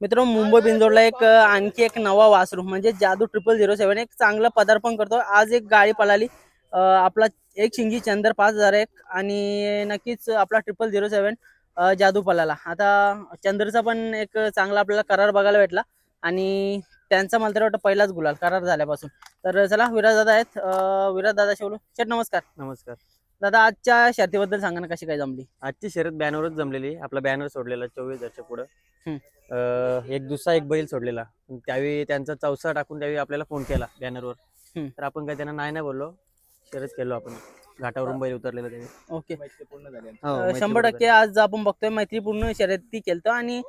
मित्र मुंबई बिंजोडला एक आणखी एक नवा वासरू म्हणजे जादू ट्रिपल झिरो सेव्हन एक चांगलं पदार्पण करतो. आज एक गाडी पळाली. आपला एक शिंगी चंद्र पाच हजार एक आणि नक्कीच आपला ट्रिपल झिरो सेव्हन जादू पळाला. आता चंद्रचा पण एक चांगला आपल्याला करार बघायला भेटला आणि त्यांचा मला तर वाटतं पहिलाच गुलाल करार झाल्यापासून. तर चला विराज दादा आहेत. विराज दादा बोलू शेट नमस्कार. नमस्कार. दादा आजच्या शर्तीबद्दल सांगा ना कशी काय जमली? आजची शर्यत बॅनरच जमलेली आपला बॅनर सोडलेला चोवीस हजारच्या पुढं. एक दुसरा एक बैल सोडलेला. पण त्यावेळी त्यांचा चौसा टाकून त्यावेळी आपल्याला फोन केला बॅनरवर. तर आपण काय त्यांना नाही नाही बोललो शर्यत केलो आपण. घाटावरून बैल उतरलेला त्यावेळी ओके. हो, शंभर. टक्के आज आपण बघतोय मैत्रीपूर्ण शर्यती केलतो. आणि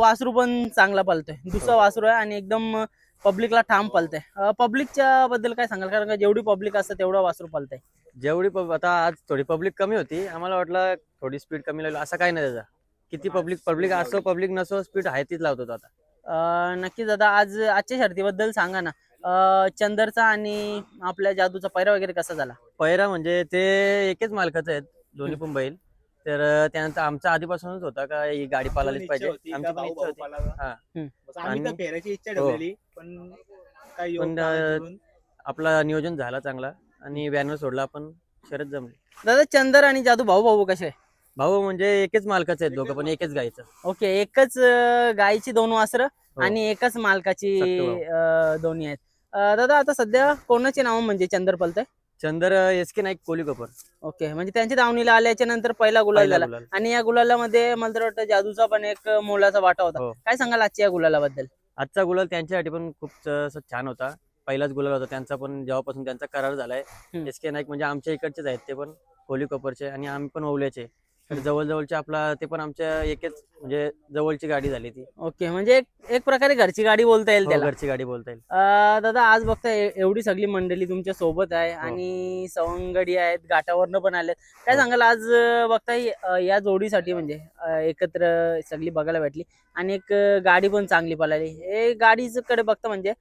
वासरू पण चांगला पलतोय. दुसरा वासरू आहे आणि एकदम पब्लिकला ठाम पलतंय. पब्लिकच्या बद्दल काय सांगाल? कारण का जेवढी पब्लिक असतं तेवढं वासरू पलतंय. जेवढी पब- आता आज थोडी पब्लिक कमी होती. आम्हाला वाटलं थोडी स्पीड कमी लागली. असं काही नाही त्याचा किती पब्लिक पब्लिक असो पब्लिक नसो स्पीड आहे तीच लावतो आता अं, नक्कीच दादा आज आजच्या शर्तीबद्दल सांगा ना. अं, चंदरचा आणि आपल्या जादूचा पैरा वगैरे कसा झाला? पहिरा म्हणजे ते एकच मालकाचे आहेत दोन्ही पण बैल. तर अं, त्यानंतर आमचा आधीपासूनच होता का ही गाडी पालालीच पाहिजे. आमची पण इच्छा होती. हा. आम्ही तर आणि- फेरायची इच्छा हो. ठेवलेली पण काही योग पण, काळ अं, करून आपला नियोजन झाला चांगला. आणि बॅनर सोडला आपण शरद जमली. दादा चंदर आणि जादू भाऊ भाऊ कसे? भाऊ म्हणजे एकच मालकाचे आहेत दोघं पण एकच गायचं ओके एकच अं, गायीची दोन वासरं हो. आणि एकच मालकाची. अं, दोन्ही आहेत. अं, दादा आता सध्या कोणाचे नाव म्हणजे Chandar पलतंय? Chandar S K Naik Koli Kapoor. Okay म्हणजे त्यांच्या दावणीला आल्याच्यानंतर पहिला गुलाल पहिला झाला. गुलाल. आणि या गुलालामध्ये मला तर वाटतं जादूचा पण एक मोलाचा वाटा होता. हो. काय सांगाल आजच्या या गुलालाबद्दल? आजचा गुलाल त्यांच्यासाठी पण खूप च- असं छान होता. पहिलाच गुलाल होता. त्यांचा पण जेव्हापासून त्यांचा करार झालाय. एस के नाईक म्हणजे आमच्या इकडचेच आहेत ते पण कोली कपूरचे आणि आम्ही पण ओवल्याचे तर जवळ जवळचे आपला ते पण आमच्या एकच म्हणजे जवळची गाडी झाली ती. ओके म्हणजे एक एक प्रकारे घरची गाडी बोलता येईल हो, त्याला. घरची गाडी बोलता येईल. अं, दादा आज बघता ए- एवढी सगळी मंडळी तुमच्यासोबत आहे हो. आणि सवंगडी आहेत घाटावरनं पण आलेत. काय हो. सांगाल आज अं, बघताय अं, या जोडीसाठी म्हणजे अं, एकत्र सगळी बघायला भेटली. आणि एक अं, गाडी पण चांगली पळाली. हे गाडीच कडे बघता म्हणजे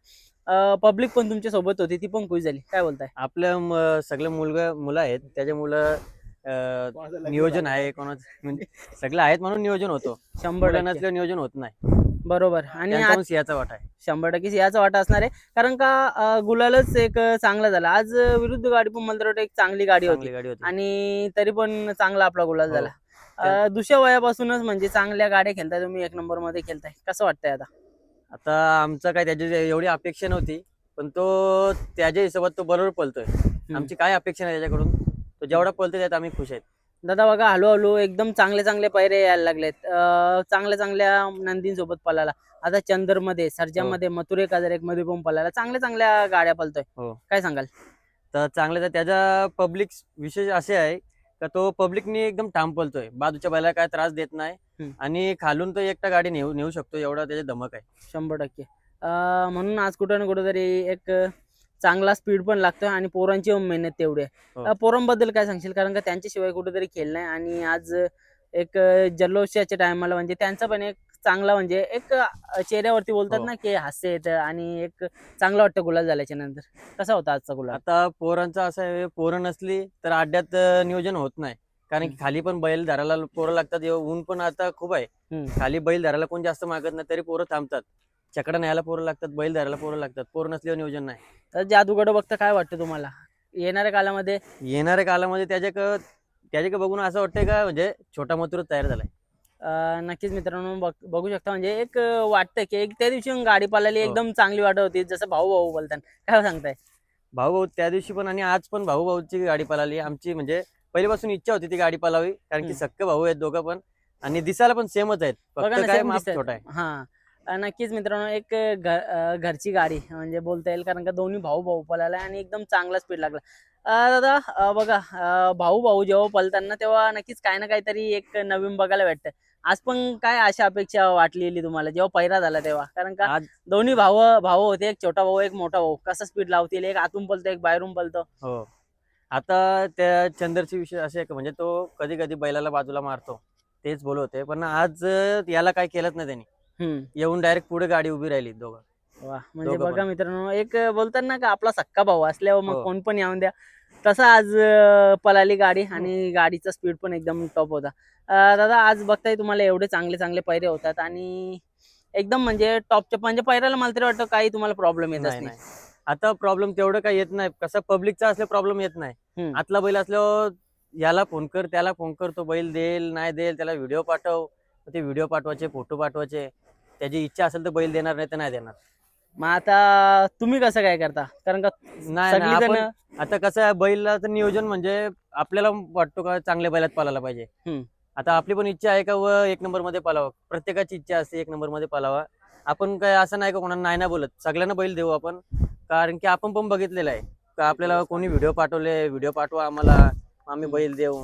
पब्लिक पण तुमच्यासोबत होती ती पण खुश झाली. काय बोलताय? आपल्या सगळे मुलगा मुलं आहेत. त्याच्या मुलं नियोजन. आहे कोणाचं? म्हणजे सगळे आहेत म्हणून नियोजन होतो. शंभर. नसल्यावर नियोजन होत नाही. बरोबर. आणि सिंहाचा वाटा आहे. शंभर टक्के याचा वाटा असणार आहे. कारण का गुलालच एक चांगला झाला. आज विरुद्ध गाडी पण मला वाटतं एक चांगली गाडी होती. गाडी होती. आणि तरी पण चांगला आपला गुलाल हो. झाला. दुसऱ्या वयापासूनच म्हणजे चांगल्या गाड्या खेळताय तुम्ही एक नंबरमध्ये खेळताय. कसं वाटतंय आता? आता आमचं काय त्याची एवढी अपेक्षा नव्हती पण तो त्याच्या हिशोबात तो बरोबर पळतोय. आमची काय अपेक्षा नाही त्याच्याकडून? तो जेवढा पळतोय त्यात आम्ही खुश आहेत. दादा बघा हळूहळू एकदम चांगले चांगले पैरे यायला लागलेत. चांगल्या चांगल्या नंदींसोबत पळाला. आता चंदरमध्ये सर्जामध्ये मथुरे काजर एक मध्ये पण पळाला. चांगल्या चांगल्या गाड्या पळतोय. हो. काय सांगाल? तर चांगलं तर त्याचा पब्लिक विशेष असे आहे का तो पब्लिकनी एकदम ठाम पळतोय बाजूच्या बैला काय त्रास देत नाही. आणि खालून तो एकटा गाडी नेऊ नेऊ शकतो. एवढा त्याचे धमक आहे. शंभर टक्के. अं, म्हणून आज कुठं ना कुठं तरी एक चांगला स्पीड पण लागतोय आणि पोरांची मेहनत तेवढी आहे. हो. पोरांबद्दल काय सांगशील? कारण का त्यांच्याशिवाय कुठेतरी खेळ नाही आणि आज एक जल्लोषाच्या टायमाला म्हणजे त्यांचा पण एक चांगला म्हणजे एक चेहऱ्यावरती बोलतात हो. ना की हास्य येतं आणि एक चांगलं वाटतं गुलाल झाल्याच्यानंतर. कसा होता आजचा गुलाल? आता पोरांचं असं आहे पोरं नसली तर अड्ड्यात नियोजन होत नाही. कारण की. खाली पण बैल धरायला पोरं लागतात ऊन पण आता खूप आहे. खाली बैल धरायला कोण जास्त मागत नाही तरी पोरं थांबतात. चकडा न्यायला पोरं लागतात बैल धरायला पोरं लागतात. पोरं नसल्यावर नियोजन नाही. तर जादूकडं बघता काय वाटतं तुम्हाला? येणाऱ्या कालामध्ये? येणाऱ्या कालामध्ये त्याच्या त्याच्या बघून असं वाटतंय का म्हणजे छोटा मथुर तयार झालाय. नक्कीच मित्रांनो बघ- बघू शकता. म्हणजे एक वाटतं की एक त्या दिवशी गाडी पाळायला हो. एकदम चांगली वाटत होती. जसं भाऊ भाऊ बोलताना काय सांगताय? भाऊ भाऊ त्या दिवशी पण आणि आज पण भाऊ भाऊची गाडी पळाली. आमची म्हणजे पहिल्यापासून इच्छा होती ती गाडी पळावी कारण की. सक्के भाऊ आहेत दोघं पण. आणि दिसायला पण सेमच आहेत. बघा फक्त ना, काय same माप दिसतंय. छोटा आहे. हा. नक्कीच मित्रांनो एक घरची गाडी म्हणजे बोलता येईल कारण का दोन्ही भाऊ भाऊ पळाला आणि एकदम चांगला स्पीड लागला. दादा बघा भाऊ भाऊ जेव्हा पळताना तेव्हा नक्कीच काही ना काहीतरी एक नवीन बघायला भेटतं. आज पण काय अशा अपेक्षा वाटलेली तुम्हाला? जेव्हा पहिरा झाला तेव्हा? कारण का आज दोन्ही भाऊ भाऊ होते. एक छोटा भाऊ एक मोठा भाऊ. कसा स्पीड लावतील? एक आतून पळतो एक बाहेरून पळतो हो. आता त्या चंदरची विषय असे आहे का म्हणजे तो कधी कधी बैलाला बाजूला मारतो. तेच बोलवते पण आज याला काय केलंच नाही त्यांनी. हम्म. येऊन डायरेक्ट पुढे गाडी उभी राहिली दोघं. वा म्हणजे दोघं बघा पण. मित्रांनो एक बोलतात ना का आपला सक्का भाऊ असल्यावर मग हो. कोण पण येऊन द्या. तसा आज अं, पळाली गाडी आणि गाडीचा स्पीड पण एकदम टॉप होता. अं, दादा आज बघताय तुम्हाला एवढे चांगले चांगले पैरे होतात आणि एकदम म्हणजे टॉपच्या म्हणजे पहिल्याला मला तरी वाटतं काही तुम्हाला प्रॉब्लेम येतच नाही आता प्रॉब्लेम तेवढं काही येत नाही. कसं पब्लिकचा असले प्रॉब्लेम येत नाही. हम्म. आतला बैल असल्यावर याला फोन कर त्याला फोन कर तो बैल देईल नाही देईल त्याला व्हिडिओ पाठव. मग ते व्हिडिओ पाठवायचे फोटो पाठवायचे. त्याची इच्छा असेल तर बैल देणार नाही तर नाही देणार. मग आता तुम्ही कसं काय करता? कारण का नाही नाही, सगळीजण आपण आता कसं आहे बैलाचं नियोजन म्हणजे आपल्याला वाटतो का चांगल्या बैलात पालायला पाहिजे. हम्म. आता आपली पण इच्छा आहे का व एक नंबरमध्ये पालावं प्रत्येकाची इच्छा असते एक नंबरमध्ये पालावा आपण काय असं नाही का कोणाला नाही ना बोलत सगळ्यांना बैल देऊ आपण. कारण की आपण पण बघितलेलं आहे. का आपल्याला कोणी व्हिडिओ पाठवले व्हिडिओ पाठवा आम्हाला आम्ही बैल देऊ.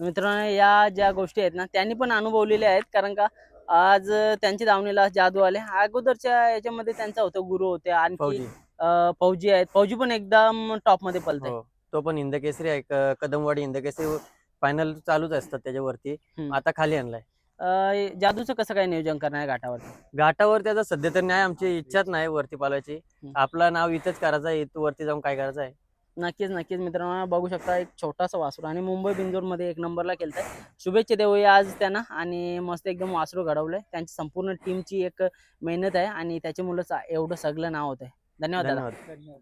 मित्रांनो या ज्या गोष्टी आहेत ना त्यांनी पण अनुभवलेल्या आहेत. कारण का आज त्यांच्या दावणीला जादू आले. अगोदरच्या याच्यामध्ये त्यांचा होतं गुरु होते. आणखी फौजी. फौजी आहेत. फौजी पण एकदम टॉपमध्ये पलते हो तो पण हिंदकेसरी आहे. क- कदमवाडी हिंदकेसरी फायनल चालूच असतात त्याच्यावरती. हम्म. आता खाली आणलाय. अं, जादूचं कसं काय नियोजन करणार आहे घाटावरती? घाटावर त्याचा सध्या तर नाही आमची इच्छाच नाही वरती हम्म. आपलं नाव इथंच करायचं आहे. इथं वरती जाऊन काय करायचं आहे? नक्कीच नक्कीच मित्रांनो बघू शकता एक छोटासा वासरू आणि मुंबई बिंदूरमध्ये एक नंबरला केलताय शुभेच्छा देऊया आज त्यांना आणि मस्त एकदम वासरू घडवलंय. त्यांची संपूर्ण टीमची एक मेहनत आहे आणि त्याच्यामुळेच एवढं सगळं नाव होतंय. धन्यवाद दादा. धन्यवाद धन्यवाद.